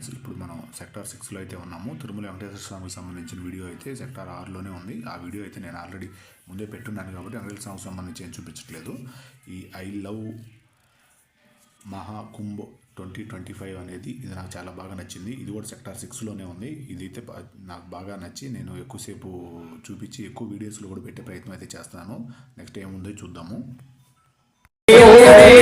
Friends ఇప్పుడు మనం sector సిక్స్లో అయితే ఉన్నాము. తిరుమల వెంకటేశ్వర స్వామికి సంబంధించిన వీడియో అయితే సెక్టార్ ఆరులోనే ఉంది. ఆ వీడియో అయితే నేను ఆల్రెడీ ముందే పెట్టున్నాను కాబట్టి వెంకటేశ్వర స్వామికి సంబంధించి ఏం చూపించట్లేదు. ఈ I love Mahakumbh twenty twenty five అనేది ఇది నాకు చాలా బాగా నచ్చింది. ఇది కూడా సెక్టార్ సిక్స్లోనే ఉంది. ఇది అయితే నాకు బాగా నచ్చి నేను ఎక్కువసేపు చూపించి ఎక్కువ వీడియోస్లో కూడా పెట్టే ప్రయత్నం అయితే చేస్తాను నెక్స్ట్ ఏముందో చూద్దాము. ఒక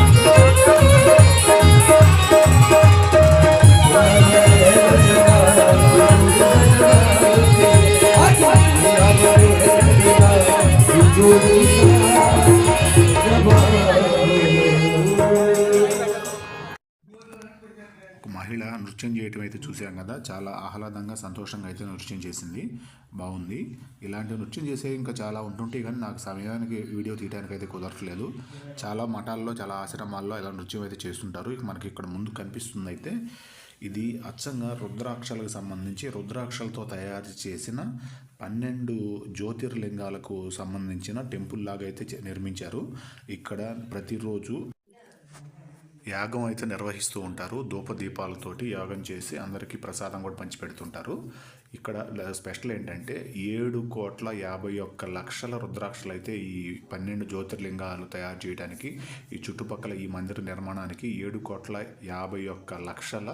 Oh, oh. నృత్యం చేయటం అయితే చూసాం కదా. చాలా ఆహ్లాదంగా సంతోషంగా అయితే నృత్యం చేసింది. బాగుంది. ఇలాంటి నృత్యం చేసే ఇంకా చాలా ఉంటుంటే కానీ నాకు సమయానికి వీడియో తీయడానికి అయితే కుదరట్లేదు. చాలా మఠాల్లో చాలా ఆశ్రమాల్లో ఇలా నృత్యం అయితే చేస్తుంటారు. ఇక మనకి ఇక్కడ ముందు కనిపిస్తుంది అయితే ఇది అచ్చంగా రుద్రాక్షలకు సంబంధించి రుద్రాక్షలతో తయారు చేసిన పన్నెండు జ్యోతిర్లింగాలకు సంబంధించిన టెంపుల్ లాగా అయితే నిర్మించారు. ఇక్కడ ప్రతిరోజు యాగం అయితే నిర్వహిస్తూ ఉంటారు. ధూపదీపాలతోటి యాగం చేసి అందరికీ ప్రసాదం కూడా పంచిపెడుతుంటారు. ఇక్కడ స్పెషల్ ఏంటంటే ఏడు కోట్ల యాభై ఒక్క లక్షల రుద్రాక్షలు అయితే ఈ పన్నెండు జ్యోతిర్లింగాలు తయారు చేయడానికి ఈ చుట్టుపక్కల ఈ మందిర నిర్మాణానికి ఏడు కోట్ల యాభై ఒక్క లక్షల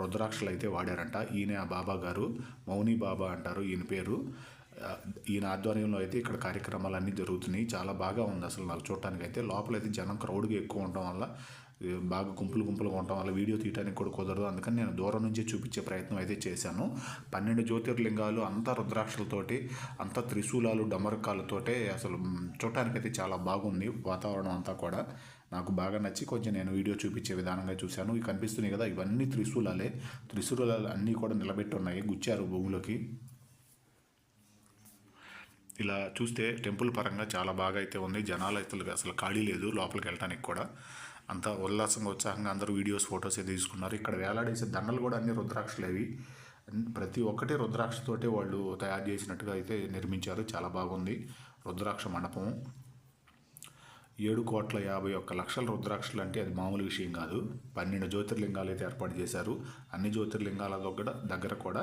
రుద్రాక్షలు అయితే వాడారంట. ఈయన ఆ బాబా గారు మౌని బాబా అంటారు ఈయన పేరు. ఈయన ఆధ్వర్యంలో అయితే ఇక్కడ కార్యక్రమాలు అన్నీ జరుగుతున్నాయి. చాలా బాగా ఉంది అసలు. నాకు చూడటానికి అయితే లోపలైతే జనం క్రౌడ్గా ఎక్కువ ఉండటం వల్ల బాగా గుంపులు గుంపులుగా ఉండటం వల్ల వీడియో తీయడానికి కూడా కుదరదు. అందుకని నేను దూరం నుంచి చూపించే ప్రయత్నం అయితే చేశాను. పన్నెండు జ్యోతిర్లింగాలు అంతా రుద్రాక్షలతోటి అంతా త్రిశూలాలు డమరకాలతోటే అసలు చూడటానికైతే చాలా బాగుంది వాతావరణం అంతా కూడా. నాకు బాగా నచ్చి కొంచెం నేను వీడియో చూపించే విధానంగా చూశాను. ఇవి కనిపిస్తున్నాయి కదా ఇవన్నీ త్రిశూలాలే. త్రిశూలాలు అన్నీ కూడా నిలబెట్టి ఉన్నాయి. గుచ్చారు భూమిలోకి. ఇలా చూస్తే టెంపుల్ పరంగా చాలా బాగా అయితే ఉంది. జనాలు అయితే అసలు ఖాళీ లేదు లోపలికి వెళ్ళడానికి కూడా. అంతా ఉల్లాసంగా ఉత్సాహంగా అందరూ వీడియోస్ ఫొటోస్ అయితే తీసుకున్నారు. ఇక్కడ వేలాడేసే దండలు కూడా అన్ని రుద్రాక్షలేవి ప్రతి ఒక్కటి రుద్రాక్షతోటే వాళ్ళు తయారు చేసినట్టుగా అయితే నిర్మించారు. చాలా బాగుంది. రుద్రాక్ష మండపం. ఏడు కోట్ల యాభై ఒక్క లక్షల రుద్రాక్షలు అంటే అది మామూలు విషయం కాదు. పన్నెండు జ్యోతిర్లింగాలు అయితే ఏర్పాటు చేశారు. అన్ని జ్యోతిర్లింగాల దగ్గర దగ్గర కూడా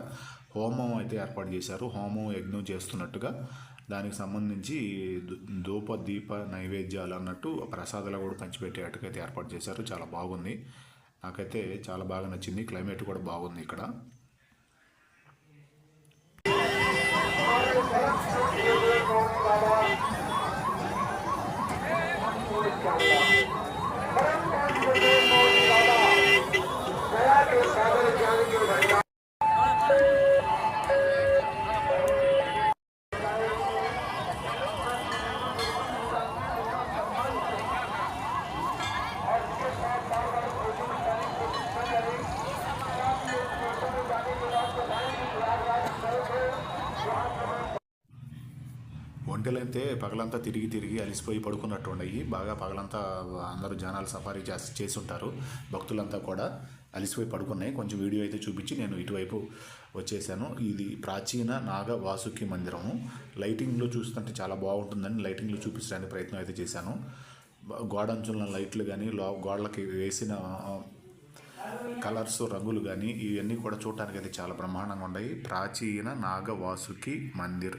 హోమం అయితే ఏర్పాటు చేశారు. హోమం యజ్ఞం చేస్తున్నట్టుగా. దానికి సంబంధించి ధూప దీప నైవేద్యాలు అన్నట్టు ప్రసాదాలు కూడా పంచిపెట్టేటట్టుకైతే ఏర్పాటు చేశారు. చాలా బాగుంది. నాకైతే చాలా బాగా నచ్చింది. క్లైమేట్ కూడా బాగుంది ఇక్కడ. పగలంతా తిరిగి తిరిగి అలిసిపోయి పడుకున్నట్టు ఉన్నాయి బాగా పగలంతా అందరూ జనాలు సఫారీ చేసి చేసి ఉంటారు భక్తులంతా కూడా అలిసిపోయి పడుకున్నాయి. కొంచెం వీడియో అయితే చూపించి నేను ఇటువైపు వచ్చేసాను. ఇది ప్రాచీన నాగ వాసుకి మందిరము. లైటింగ్లో చూస్తుంటే చాలా బాగుంటుందని లైటింగ్లో చూపించడానికి ప్రయత్నం అయితే చేశాను. బ- గోడ లైట్లు కానీ లో గోడలకి వేసిన కలర్స్ రంగులు కానీ ఇవన్నీ కూడా చూడటానికి అయితే చాలా బ్రహ్మాండంగా ఉన్నాయి ప్రాచీన నాగవాసుకి మందిర్.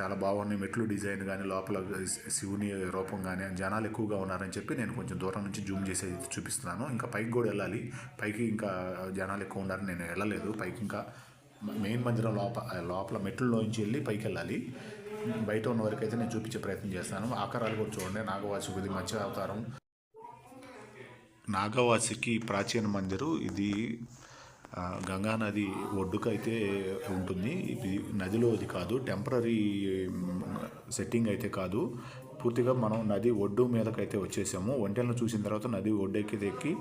చాలా బాగున్నాయి. మెట్లు డిజైన్ కానీ లోపల శివుని రూపం కానీ జనాలు ఎక్కువగా ఉన్నారని చెప్పి నేను కొంచెం దూరం నుంచి జూమ్ చేసి చూపిస్తున్నాను. ఇంకా పైకి కూడా వెళ్ళాలి. పైకి ఇంకా జనాలు ఎక్కువ ఉన్నారని నేను వెళ్ళలేదు. పైకి ఇంకా మెయిన్ మందిరం లోపల లోపల మెట్లలోంచి వెళ్ళి పైకి వెళ్ళాలి. బయట ఉన్న వరకు అయితే నేను చూపించే ప్రయత్నం చేస్తాను. ఆకారాలు కూడా చూడండి. నాగవాసుకుది మధ్య అవతారం. నాగవాసికి ప్రాచీన మందిరు. ఇది గంగా నది ఒడ్డుకు అయితే ఉంటుంది. ఇది నదిలో అది కాదు టెంపరీ సెట్టింగ్ అయితే కాదు. పూర్తిగా మనం నది ఒడ్డు మీదకైతే వచ్చేసాము. ఒంటెలను చూసిన తర్వాత నది ఒడ్డెక్కి ఎక్కి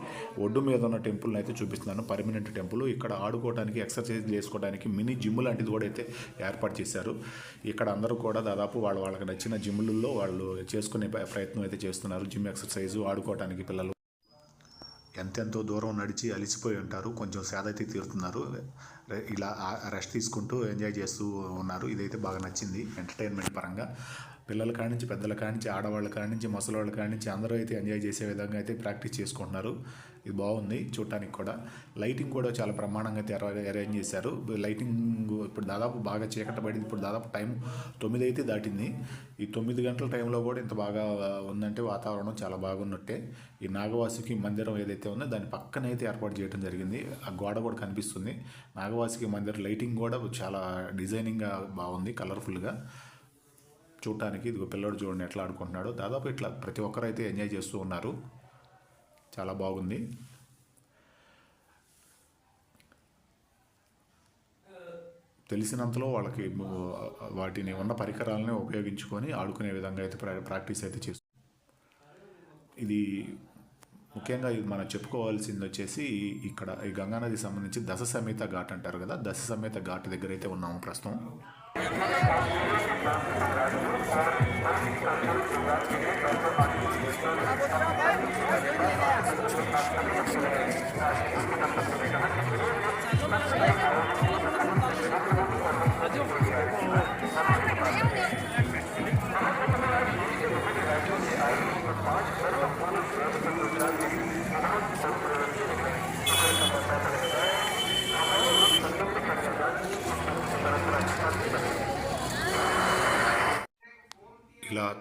ఒడ్డు మీద ఉన్న టెంపుల్ని అయితే చూపిస్తున్నాను. Permanent temple. ఇక్కడ ఆడుకోవడానికి ఎక్సర్సైజ్ చేసుకోవడానికి మినీ జిమ్ లాంటిది కూడా అయితే ఏర్పాటు చేశారు. ఇక్కడ అందరూ కూడా దాదాపు వాళ్ళు వాళ్ళకి నచ్చిన జిమ్లలో వాళ్ళు చేసుకునే ప్రయత్నం అయితే చేస్తున్నారు. జిమ్ ఎక్సర్సైజ్ ఆడుకోవడానికి పిల్లలు. ఎంతెంతో దూరం నడిచి అలిసిపోయి ఉంటారు కొంచెం సేదైతే తీరుతున్నారు. ఇలా రెస్ట్ తీసుకుంటూ ఎంజాయ్ చేస్తూ ఉన్నారు. ఇదైతే బాగా నచ్చింది ఎంటర్టైన్మెంట్ పరంగా. పిల్లల కాడి నుంచి పెద్దల కాడి నుంచి ఆడవాళ్ళ కాడి నుంచి ముసలివాళ్ళ కాడి నుంచి అందరూ అయితే ఎంజాయ్ చేసే విధంగా అయితే ప్రాక్టీస్ చేసుకుంటున్నారు. ఇది బాగుంది చూడటానికి కూడా. లైటింగ్ కూడా చాలా బ్రహ్మాండంగా అయితే అరేంజ్ చేశారు. లైటింగ్ ఇప్పుడు దాదాపు బాగా చీకట పడింది. ఇప్పుడు దాదాపు టైం తొమ్మిది అయితే దాటింది. ఈ తొమ్మిది గంటల టైంలో కూడా ఇంత బాగా ఉందంటే వాతావరణం చాలా బాగున్నట్టే. ఈ నాగవాసుకి మందిరం ఏదైతే ఉందో దాని పక్కన అయితే ఏర్పాటు చేయడం జరిగింది. ఆ గోడ కూడా కనిపిస్తుంది. నాగవాసుకి మందిరం లైటింగ్ కూడా చాలా డిజైనింగ్గా బాగుంది కలర్ఫుల్గా చూడటానికి ఇదిగో పిల్లడు చూడండి ఎట్లా ఆడుకుంటున్నాడు. దాదాపు ఇట్లా ప్రతి ఒక్కరు అయితే ఎంజాయ్ చేస్తూ ఉన్నారు. చాలా బాగుంది. తెలిసినంతలో వాళ్ళకి వాటిని ఉన్న పరికరాలని ఉపయోగించుకొని ఆడుకునే విధంగా అయితే ప్రా- ప్రాక్టీస్ అయితే చేస్తూ ఇది ముఖ్యంగా ఇది మనం చెప్పుకోవాల్సింది వచ్చేసి ఇక్కడ ఈ గంగానది సంబంధించి దశ సమేత ఘాట్ అంటారు కదా. దశ సమేత ఘాట్ దగ్గర అయితే ఉన్నాము ప్రస్తుతం. ఇలా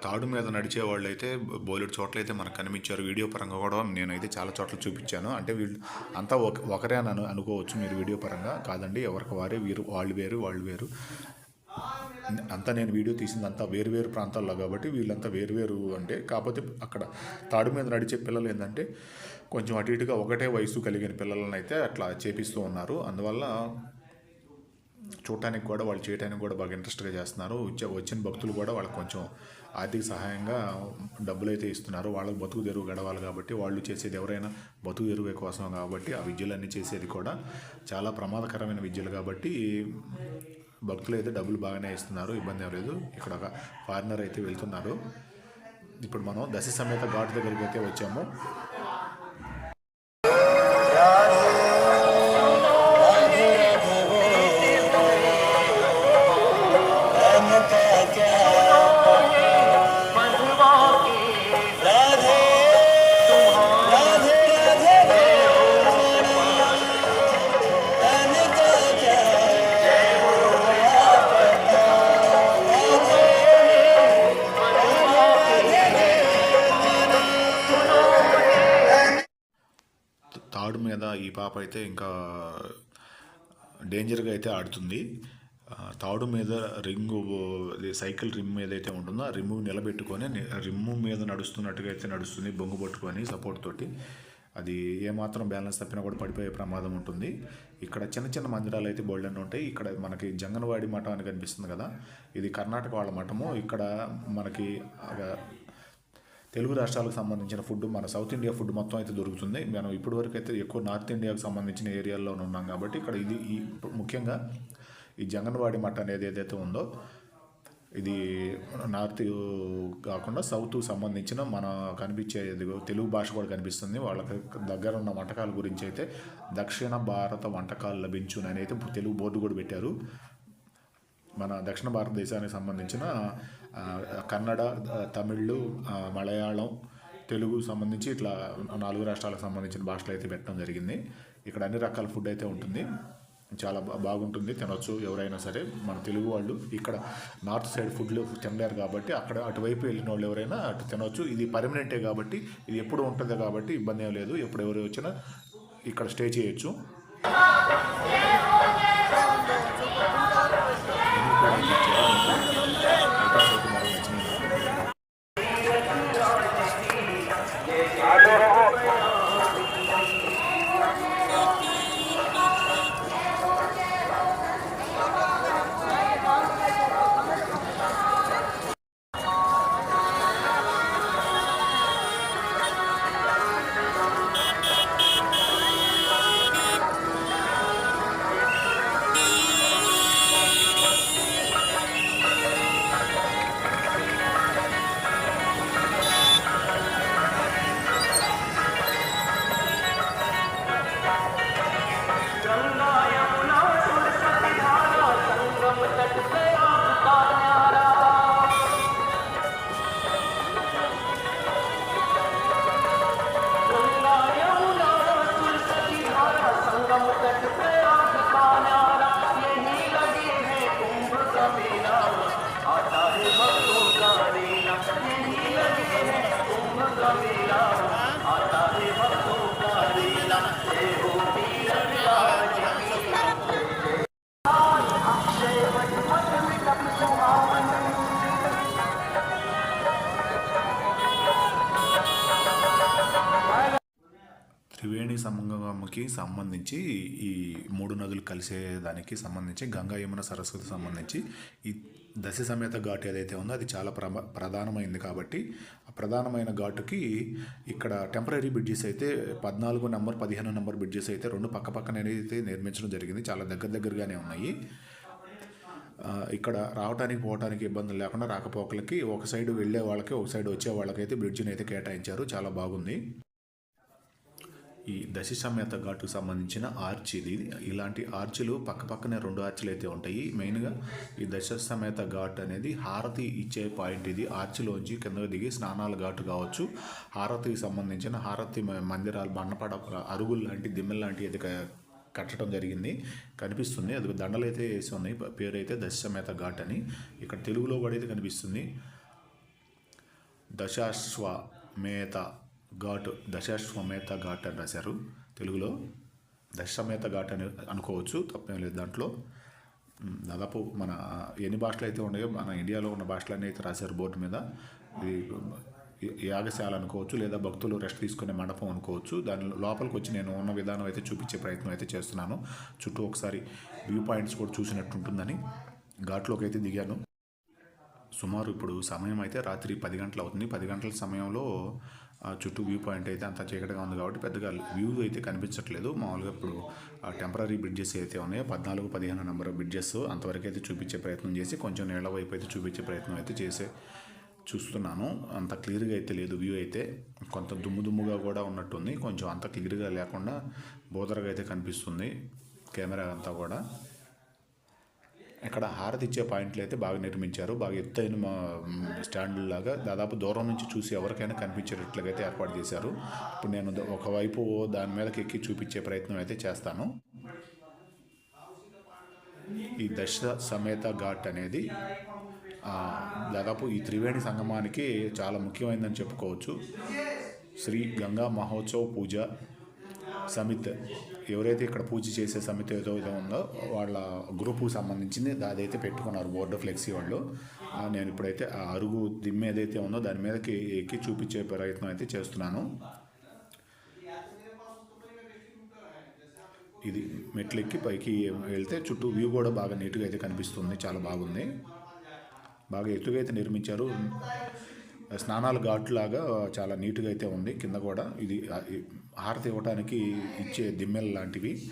తాడు మీద నడిచే వాళ్ళు అయితే బోలెడు చోట్ల అయితే మనకు కనిపించారు. వీడియో పరంగా కూడా నేనైతే చాలా చోట్ల చూపించాను. అంటే వీళ్ళు అంతా ఒక ఒకరే అని అనుకోవచ్చు మీరు వీడియో పరంగా. కాదండి ఎవరికి వారే వీరు వాళ్ళు వేరు వాళ్ళు వేరు. అంతా నేను వీడియో తీసింది అంతా వేరు వేరు ప్రాంతాల్లో కాబట్టి వీళ్ళంతా వేరు వేరు అంటే కాకపోతే అక్కడ తాడు మీద నడిచే పిల్లలు ఏంటంటే కొంచెం అటు ఇటుగా ఒకటే వయసు కలిగిన పిల్లలను అయితే అట్లా చేపిస్తూ ఉన్నారు. అందువల్ల చూడటానికి కూడా వాళ్ళు చేయడానికి కూడా బాగా ఇంట్రెస్ట్గా చేస్తున్నారు. వచ్చే వచ్చిన భక్తులు కూడా వాళ్ళకి కొంచెం ఆర్థిక సహాయంగా డబ్బులు అయితే ఇస్తున్నారు. వాళ్ళకి బతుకు తెరువు గడవాలి కాబట్టి వాళ్ళు చేసేది ఎవరైనా బతుకు తెరువే కోసం కాబట్టి ఆ విద్యలన్నీ చేసేది కూడా చాలా ప్రమాదకరమైన విద్యలు కాబట్టి భక్తులు అయితే డబ్బులు బాగానే ఇస్తున్నారు. ఇబ్బంది ఏం లేదు. ఇక్కడ ఒక ఫారినర్ అయితే వెళ్తున్నారు. ఇప్పుడు మనం దశ సమేత ఘాట్ దగ్గరికి అయితే వచ్చాము. తాడు మీద ఈ పాప అయితే ఇంకా డేంజర్గా అయితే ఆడుతుంది. తాడు మీద రింగు సైకిల్ రిమ్ ఏదైతే ఉంటుందో ఆ రిమ్ నిలబెట్టుకొని రిమ్ము రిమ్ మీద నడుస్తున్నట్టుగా అయితే నడుస్తుంది బొంగు పట్టుకొని సపోర్ట్ తోటి. అది ఏమాత్రం బ్యాలెన్స్ తప్పినా కూడా పడిపోయే ప్రమాదం ఉంటుంది. ఇక్కడ చిన్న చిన్న మందిరాలు అయితే బోల్డెన్ ఉంటాయి. ఇక్కడ మనకి జంగన్వాడి మఠం అని కనిపిస్తుంది కదా. ఇది కర్ణాటక వాళ్ళ మఠము. ఇక్కడ మనకి తెలుగు రాష్ట్రాలకు సంబంధించిన ఫుడ్ మన సౌత్ ఇండియా ఫుడ్ మొత్తం అయితే దొరుకుతుంది. మనం ఇప్పటి వరకు అయితే ఎక్కువ నార్త్ ఇండియాకు సంబంధించిన ఏరియాల్లో ఉన్నాం కాబట్టి ఇక్కడ ఇది ఈ ముఖ్యంగా ఈ జంగన్వాడి మఠ అనేది ఏదైతే ఉందో ఇది నార్త్ కాకుండా సౌత్ సంబంధించిన మన కనిపించే తెలుగు భాష కూడా కనిపిస్తుంది. వాళ్ళకి దగ్గర ఉన్న వంటకాల గురించి అయితే దక్షిణ భారత వంటకాలు లభించునని అయితే తెలుగు బోర్డు కూడా పెట్టారు. మన దక్షిణ భారతదేశానికి సంబంధించిన కన్నడ తమిళ్ళు తమిళ్ మలయాళం తెలుగు సంబంధించి ఇట్లా నాలుగు రాష్ట్రాలకు సంబంధించిన భాషలు అయితే పెట్టడం జరిగింది. ఇక్కడ అన్ని రకాల ఫుడ్ అయితే ఉంటుంది. చాలా బాగుంటుంది. తినొచ్చు ఎవరైనా సరే. మన తెలుగు వాళ్ళు ఇక్కడ నార్త్ సైడ్ ఫుడ్లు తినలేరు కాబట్టి అక్కడ అటువైపు వెళ్ళిన వాళ్ళు ఎవరైనా అటు తినొచ్చు. ఇది పర్మనెంటే కాబట్టి ఇది ఎప్పుడు ఉంటుంది కాబట్టి ఇబ్బంది ఏం లేదు. ఎప్పుడు ఎవరు వచ్చినా ఇక్కడ స్టే చేయొచ్చు. నదులు కలిసే దానికి సంబంధించి గంగా యమున సరస్వతి సంబంధించి ఈ దశ సమేత ఘాట్ ఏదైతే ఉందో అది చాలా ప్రమ ప్రధానమైంది కాబట్టి ఆ ప్రధానమైన ఘాటుకి ఇక్కడ టెంపరీ బ్రిడ్జెస్ అయితే పద్నాలుగు నెంబర్ పదిహేను నెంబర్ బ్రిడ్జెస్ అయితే రెండు పక్క పక్కన అయితే నిర్మించడం జరిగింది. చాలా దగ్గర దగ్గరగానే ఉన్నాయి. ఇక్కడ రావడానికి పోవడానికి ఇబ్బందులు లేకుండా రాకపోకలకి ఒక సైడ్ వెళ్ళే వాళ్ళకి ఒక సైడ్ వచ్చే వాళ్ళకైతే బ్రిడ్జిని అయితే కేటాయించారు. చాలా బాగుంది. ఈ దశ సమేత ఘాటుకు సంబంధించిన ఆర్చ్ ఇది. ఇలాంటి ఆర్చిలు పక్క పక్కనే రెండు ఆర్చిలు అయితే ఉంటాయి. మెయిన్గా ఈ దశ సమేత ఘాట్ అనేది హారతి ఇచ్చే పాయింట్ ఇది. ఆర్చిలోంచి కిందకు దిగి స్నానాల ఘాటు కావచ్చు. హారతికి సంబంధించిన హారతి మందిరాలు బండపడ అరుగులు లాంటి దిమ్మెలు లాంటి అది కట్టడం జరిగింది. కనిపిస్తుంది. అది దండలు అయితే వేసి ఉన్నాయి. పేరు అయితే దశ సమేత ఘాట్ అని. ఇక్కడ తెలుగులో కూడా అయితే కనిపిస్తుంది. దశాశ్వమేత ఘాట్ దశాశ్వమేత ఘాట్ అని రాశారు. తెలుగులో దశమేత ఘాట్ అని అనుకోవచ్చు తప్పేం లేదు దాంట్లో. దాదాపు మన ఎన్ని భాషలు అయితే ఉన్నాయో మన ఇండియాలో ఉన్న భాషలన్నీ అయితే రాశారు బోర్డు మీద. ఇది యాగశాల అనుకోవచ్చు లేదా భక్తులు రెస్ట్ తీసుకునే మండపం అనుకోవచ్చు. దాని లోపలికి వచ్చి నేను ఉన్న విధానం అయితే చూపించే ప్రయత్నం అయితే చేస్తున్నాను. చుట్టూ ఒకసారి వ్యూ పాయింట్స్ కూడా చూసినట్టు ఉంటుందని ఘాట్లోకి అయితే దిగాను. సుమారు ఇప్పుడు సమయం అయితే రాత్రి పది గంటలు అవుతుంది. పది గంటల సమయంలో ఆ చుట్టూ వ్యూ పాయింట్ అయితే అంత చీకటిగా ఉంది కాబట్టి పెద్దగా వ్యూ అయితే కనిపించట్లేదు. మామూలుగా ఇప్పుడు ఆ టెంపరీ బ్రిడ్జెస్ అయితే ఉన్నాయో పద్నాలుగు పదిహేను నెంబర్ బ్రిడ్జెస్ అంతవరకు అయితే చూపించే ప్రయత్నం చేసి కొంచెం నీళ్ళ వైపు అయితే చూపించే ప్రయత్నం అయితే చేసే చూస్తున్నాను. అంత క్లియర్గా అయితే లేదు వ్యూ అయితే. కొంత దుమ్ము దుమ్ముగా కూడా ఉన్నట్టుంది. కొంచెం అంత క్లియర్గా లేకుండా బోదరగా అయితే కనిపిస్తుంది కెమెరా అంతా కూడా. ఇక్కడ హారతి ఇచ్చే పాయింట్లు అయితే బాగా నిర్మించారు. బాగా ఎత్తైన మా స్టాండ్ లాగా దాదాపు దూరం నుంచి చూసి ఎవరికైనా కనిపించేటట్లుగా అయితే ఏర్పాటు చేశారు. ఇప్పుడు నేను ఒకవైపు దాని మీదకి ఎక్కి చూపించే ప్రయత్నం అయితే చేస్తాను. ఈ దశ సమేత ఘాట్ అనేది దాదాపు ఈ త్రివేణి సంగమానికి చాలా ముఖ్యమైనదని చెప్పుకోవచ్చు. శ్రీ గంగా మహోత్సవ్ పూజ సమిత్ ఎవరైతే ఇక్కడ పూజ చేసే సమితి ఏదో ఏదో ఉందో వాళ్ళ గ్రూపుకు సంబంధించింది అదైతే పెట్టుకున్నారు బోర్డు ఫ్లెక్సీ వాళ్ళు. నేను ఇప్పుడైతే ఆ అరుగు దిమ్మ ఏదైతే ఉందో దాని మీదకి ఎక్కి చూపించే ప్రయత్నం అయితే చేస్తున్నాను. ఇది మెట్లు ఎక్కి పైకి వెళ్తే చుట్టూ వ్యూ కూడా బాగా నీట్గా అయితే కనిపిస్తుంది. చాలా బాగుంది. బాగా ఎత్తుగా అయితే నిర్మించారు. స్నానాలు ఘాట్లాగా చాలా నీట్గా అయితే ఉంది. కింద కూడా ఇది హారతి ఇవ్వడానికి ఇచ్చే దిమ్మెలు లాంటివి.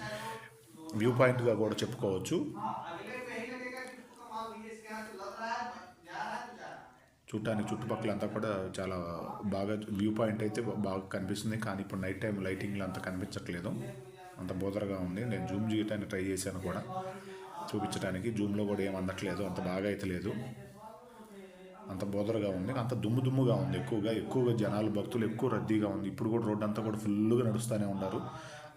వ్యూ పాయింట్గా కూడా చెప్పుకోవచ్చు. చూడటానికి చుట్టుపక్కల అంతా కూడా చాలా బాగా వ్యూ పాయింట్ అయితే బాగా కనిపిస్తుంది. కానీ ఇప్పుడు నైట్ టైం లైటింగ్లు అంత కనిపించట్లేదు. అంత బోదరగా ఉంది. నేను జూమ్ చేయడానికి ట్రై చేశాను కూడా. చూపించడానికి జూమ్లో కూడా ఏం అందట్లేదు. అంత బాగా అయితే లేదు. అంత బోదరగా ఉంది. అంత దుమ్ము దుమ్ముగా ఉంది ఎక్కువగా. ఎక్కువగా జనాలు భక్తులు ఎక్కువ రద్దీగా ఉంది. ఇప్పుడు కూడా రోడ్డు అంతా కూడా ఫుల్గా నడుస్తూనే ఉన్నారు.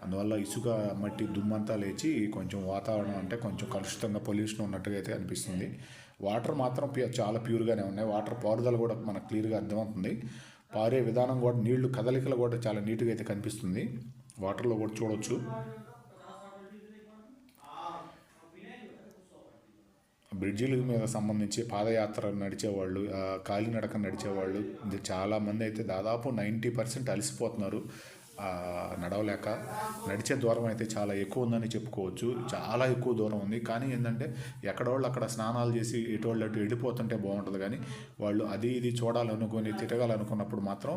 అందువల్ల ఇసుక మట్టి దుమ్మంతా లేచి కొంచెం వాతావరణం అంటే కొంచెం కలుషితంగా పొల్యూషన్ ఉన్నట్టుగా అయితే అనిపిస్తుంది. వాటర్ మాత్రం చాలా ప్యూర్గానే ఉన్నాయి. వాటర్ పారుదల కూడా మనకు క్లియర్గా అర్థమవుతుంది. పారే విధానం కూడా నీళ్ళు కదలికలు కూడా చాలా నీట్గా అయితే కనిపిస్తుంది. వాటర్లో కూడా చూడవచ్చు బ్రిడ్జిల మీద సంబంధించి పాదయాత్ర నడిచేవాళ్ళు కాలినడక నడిచేవాళ్ళు చాలామంది అయితే దాదాపు నైంటీ పర్సెంట్ అలసిపోతున్నారు. నడవలేక నడిచే దూరం అయితే చాలా ఎక్కువ ఉందని చెప్పుకోవచ్చు. చాలా ఎక్కువ దూరం ఉంది. కానీ ఏంటంటే ఎక్కడోళ్ళు అక్కడ స్నానాలు చేసి ఎటోళ్ళు అటు వెళ్ళిపోతుంటే బాగుంటుంది. కానీ వాళ్ళు అది ఇది చూడాలనుకొని తిరగాలనుకున్నప్పుడు మాత్రం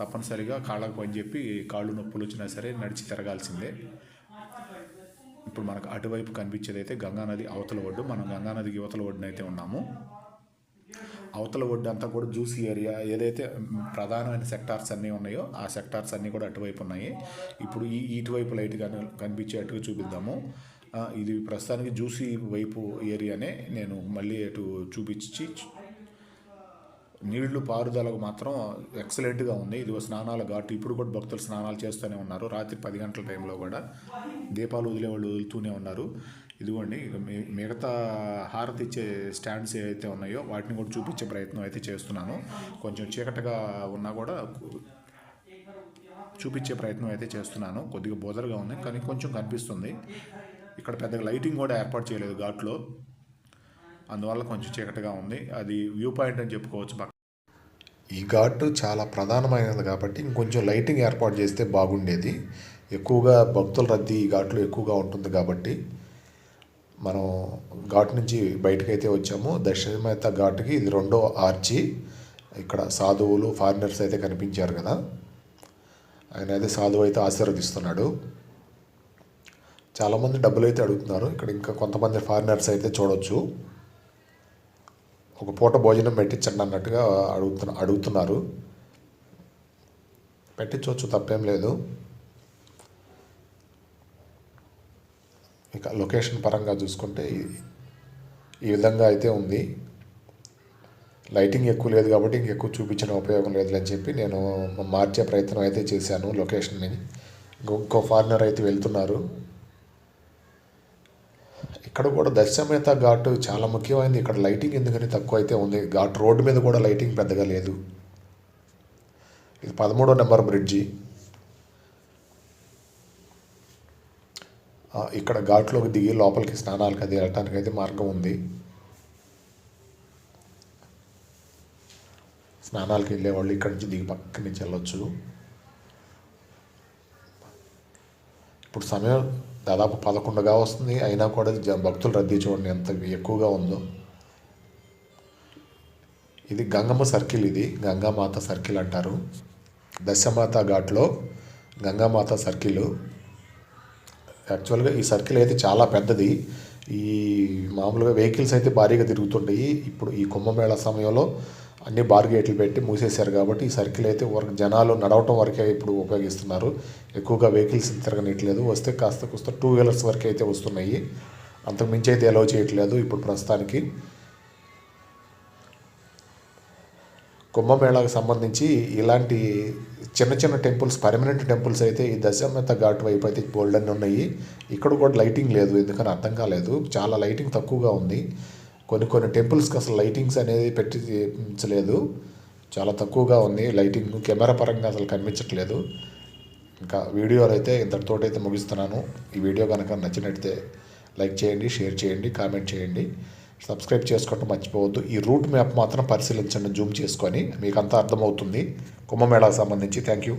తప్పనిసరిగా కాళ్ళకు పని చెప్పి కాళ్ళు నొప్పులు వచ్చినా సరే నడిచి తిరగాల్సిందే. ఇప్పుడు మనకు అటువైపు కనిపించేది అయితే గంగానది అవతల ఒడ్డు. మనం గంగానదికి యువతల ఒడ్డున అయితే ఉన్నాము. అవతల ఒడ్డు అంతా కూడా జ్యూసీ ఏరియా. ఏదైతే ప్రధానమైన సెక్టార్స్ అన్నీ ఉన్నాయో ఆ సెక్టార్స్ అన్నీ కూడా అటువైపు ఉన్నాయి. ఇప్పుడు ఈ ఇటువైపు లైట్ కానీ కనిపించేట్టుగా చూపిద్దాము. ఇది ప్రస్తుతానికి జ్యూసీ వైపు ఏరియానే నేను మళ్ళీ అటు చూపించి నీళ్ళు పారుదలకు మాత్రం ఎక్సలెంట్గా ఉంది. ఇది స్నానాల ఘాటు. ఇప్పుడు కూడా భక్తులు స్నానాలు చేస్తూనే ఉన్నారు. రాత్రి పది గంటల టైంలో కూడా దీపాలు వదిలేవాళ్ళు వదులుతూనే ఉన్నారు. ఇదిగోండి మిగతా హారతి ఇచ్చే స్టాండ్స్ ఏవైతే ఉన్నాయో వాటిని కూడా చూపించే ప్రయత్నం అయితే చేస్తున్నాను. కొంచెం చీకటిగా ఉన్నా కూడా చూపించే ప్రయత్నం అయితే చేస్తున్నాను. కొద్దిగా బోదరగా ఉంది కానీ కొంచెం కనిపిస్తుంది. ఇక్కడ పెద్దగా లైటింగ్ కూడా ఏర్పాటు చేయలేదు ఘాట్లో. అందువల్ల కొంచెం చీకటిగా ఉంది. అది వ్యూ పాయింట్ అని చెప్పుకోవచ్చు పక్క ఈ ఘాటు చాలా ప్రధానమైనది కాబట్టి ఇంకొంచెం లైటింగ్ ఏర్పాటు చేస్తే బాగుండేది. ఎక్కువగా భక్తుల రద్దీ ఈ ఘాట్లో ఎక్కువగా ఉంటుంది కాబట్టి మనం ఘాట్ నుంచి బయటకైతే వచ్చాము. దక్షిణమేత ఘాట్కి ఇది రెండో ఆర్చి. ఇక్కడ సాధువులు ఫారినర్స్ అయితే కనిపించారు కదా. ఆయన అయితే సాధువు అయితే ఆశీర్వదిస్తున్నాడు. చాలామంది డబ్బులు అయితే అడుగుతున్నారు. ఇక్కడ ఇంకా కొంతమంది ఫారినర్స్ అయితే చూడొచ్చు. ఒక పూట భోజనం పెట్టించండి అన్నట్టుగా అడుగుతున్న అడుగుతున్నారు. పెట్టించవచ్చు తప్పేం లేదు. ఇక లొకేషన్ పరంగా చూసుకుంటే ఈ- విధంగా అయితే ఉంది. లైటింగ్ ఎక్కువ లేదు కాబట్టి ఇంకెక్కువ చూపించిన ఉపయోగం లేదు అని చెప్పి నేను మార్చే ప్రయత్నం అయితే చేశాను లొకేషన్ని ఇంకో ఫారినర్ అయితే వెళ్తున్నారు. ఇక్కడ కూడా దశమేత ఘాట్ చాలా ముఖ్యమైనది. ఇక్కడ లైటింగ్ ఎందుకని తక్కువ అయితే ఉంది. ఘాట్ రోడ్డు మీద కూడా లైటింగ్ పెద్దగా లేదు. ఇది పదమూడో నెంబర్ బ్రిడ్జి. ఇక్కడ ఘాట్లోకి దిగి లోపలికి స్నానాలకు అది వెళ్ళటానికి అయితే మార్గం ఉంది. స్నానాలకు వెళ్ళే వాళ్ళు ఇక్కడ నుంచి దిగి పక్క నుంచి వెళ్ళొచ్చు. ఇప్పుడు సమయం దాదాపు పదకొండుగా వస్తుంది. అయినా కూడా జ- భక్తులు రద్దీ చూడండి ఎంత ఎక్కువగా ఉందో. ఇది గంగమ్మ సర్కిల్ ఇది. గంగామాత సర్కిల్ అంటారు. దశమాత ఘాట్లో గంగామాత సర్కిల్. యాక్చువల్గా ఈ సర్కిల్ అయితే చాలా పెద్దది. ఈ మామూలుగా వెహికల్స్ అయితే భారీగా తిరుగుతుంటాయి. ఇప్పుడు ఈ కుంభమేళ సమయంలో అన్ని బార్ గేట్లు పెట్టి మూసేశారు కాబట్టి ఈ సర్కిల్ అయితే వరకు జనాలు నడవటం వరకే ఇప్పుడు ఉపయోగిస్తున్నారు. ఎక్కువగా వెహికల్స్ తిరగనట్లేదు వస్తే కాస్త కూస్త టూ వీలర్స్ వరకు అయితే వస్తున్నాయి. అంతకు మించి అయితే అలౌ చేయట్లేదు ఇప్పుడు ప్రస్తుతానికి. కుంభమేళాకు సంబంధించి ఇలాంటి చిన్న చిన్న టెంపుల్స్ పర్మనెంట్ టెంపుల్స్ అయితే ఈ దశమెత ఘాట్ వైపు అయితే బోల్డ్ ఉన్నాయి. ఇక్కడ కూడా లైటింగ్ లేదు ఎందుకని అర్థం కాలేదు. చాలా లైటింగ్ తక్కువగా ఉంది. కొన్ని కొన్ని టెంపుల్స్కి అసలు లైటింగ్స్ అనేది పెట్టించలేదు. చాలా తక్కువగా ఉంది. లైటింగ్ కెమెరా పరంగా అసలు కనిపించట్లేదు. ఇంకా వీడియోలు అయితే ఇంతటితోటి అయితే ముగిస్తున్నాను. ఈ వీడియో కనుక నచ్చినట్లయితే లైక్ చేయండి షేర్ చేయండి కామెంట్ చేయండి. సబ్స్క్రైబ్ చేసుకోవటం మర్చిపోవద్దు. ఈ రూట్ మ్యాప్ మాత్రం పరిశీలించండి జూమ్ చేసుకొని. మీకు అంతా అర్థమవుతుంది. కుంభమేళాకు సంబంధించి. Thank you